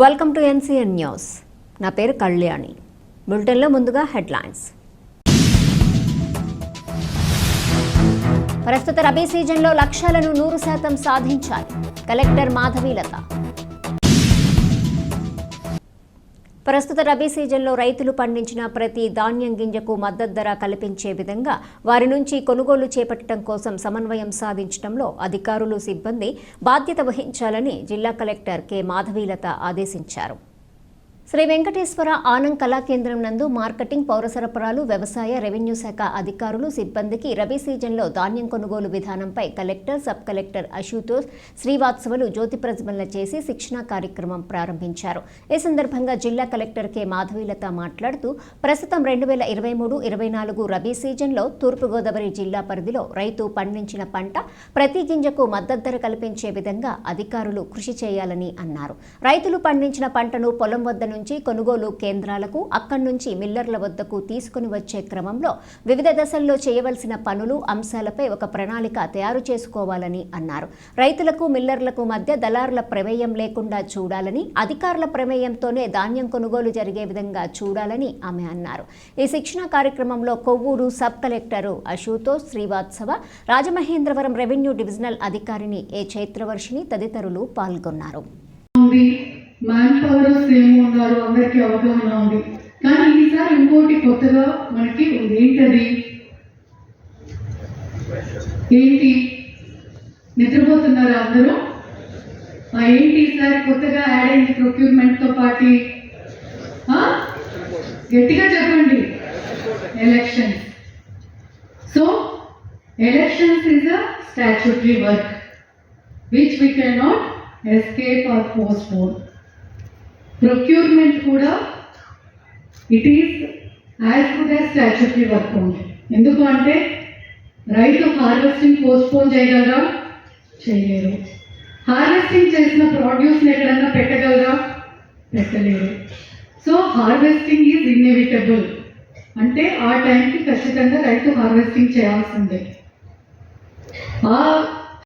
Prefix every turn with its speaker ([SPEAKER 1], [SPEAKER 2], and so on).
[SPEAKER 1] Welcome to NCN news నా పేరు కళ్యాణి. బులెటిన్లో ముందుగా హెడ్లైన్స్ ప్రస్తుత రబీ సీజన్లో లక్ష్యాలను నూరు శాతం సాధించాలి కలెక్టర్ మాధవీలత. ప్రస్తుత రబీ సీజన్లో రైతులు పండించిన ప్రతి ధాన్యం గింజకు మద్దతు ధర కల్పించే విధంగా వారి నుంచి కొనుగోలు చేపట్టడం కోసం సమన్వయం సాధించడంలో అధికారులు సిబ్బంది బాధ్యత వహించాలని జిల్లా కలెక్టర్ కె మాధవీలత ఆదేశించారు. శ్రీ వెంకటేశ్వర ఆనంద్ కళా కేంద్రం నందు మార్కెటింగ్ పౌర సరఫరాలు వ్యవసాయ రెవెన్యూ శాఖ అధికారులు సిబ్బందికి రబీ సీజన్లో ధాన్యం కొనుగోలు విధానంపై కలెక్టర్ సబ్ కలెక్టర్ అశుతోష్ శ్రీవాత్సవలు జ్యోతి ప్రజ్వలన చేసి శిక్షణా కార్యక్రమం ప్రారంభించారు. ఈ సందర్భంగా జిల్లా కలెక్టర్ కె. మాధవీలత మాట్లాడుతూ ప్రస్తుతం రెండు వేల ఇరవై మూడు ఇరవై నాలుగు రబీ సీజన్లో తూర్పుగోదావరి జిల్లా పరిధిలో రైతు పండించిన పంట ప్రతి గింజకు మద్దతు ధర కల్పించే విధంగా అధికారులు కృషి చేయాలని అన్నారు. రైతులు పండించిన పంటను పొలం వద్ద నుంచి కొనుగోలు కేంద్రాలకు అక్కడి నుంచి మిల్లర్ల వద్దకు తీసుకుని వచ్చే క్రమంలో వివిధ దశల్లో చేయవలసిన పనులు అంశాలపై ఒక ప్రణాళిక తయారు చేసుకోవాలని అన్నారు. రైతులకు మిల్లర్లకు మధ్య దళారుల ప్రమేయం లేకుండా చూడాలని అధికారుల ప్రమేయంతోనే ధాన్యం కొనుగోలు జరిగే విధంగా చూడాలని ఆమె అన్నారు. ఈ శిక్షణ కార్యక్రమంలో Kovvur sub collector Ashutosh Srivastava Rajamahendravaram revenue divisional అధికారిని ఏ చైత్రవర్షిని తదితరులు పాల్గొన్నారు.
[SPEAKER 2] మ్యాన్ పవర్ సేమ్ ఉన్నారు అందరికీ అవగాహన ఉంది. కానీ ఈసారి ఇంకోటి కొత్తగా మనకి ఉంది ఏంటది? ఏంటి? నిద్రపోతున్నారా అందరూ? ఏంటి ఈసారి కొత్తగా యాడ్ అయింది ప్రొక్యూర్మెంట్తో పాటు? గట్టిగా చెప్పండి. Election so elections is a statutory work which we can not escape or postpone procurement కూడా it is as good as statutory work ఉంది. ఎందుకు అంటే రైతు హార్వెస్టింగ్ పోస్ట్పోన్ చేయగలరా? చేయలేరు. హార్వెస్టింగ్ చేసిన ప్రొడ్యూస్ని ఎక్కడన్నా పెట్టగలరా? పెట్టలేరు. So harvesting is inevitable. అంటే ఆ టైంకి ఖచ్చితంగా రైతు హార్వెస్టింగ్ చేయాల్సిందే. ఆ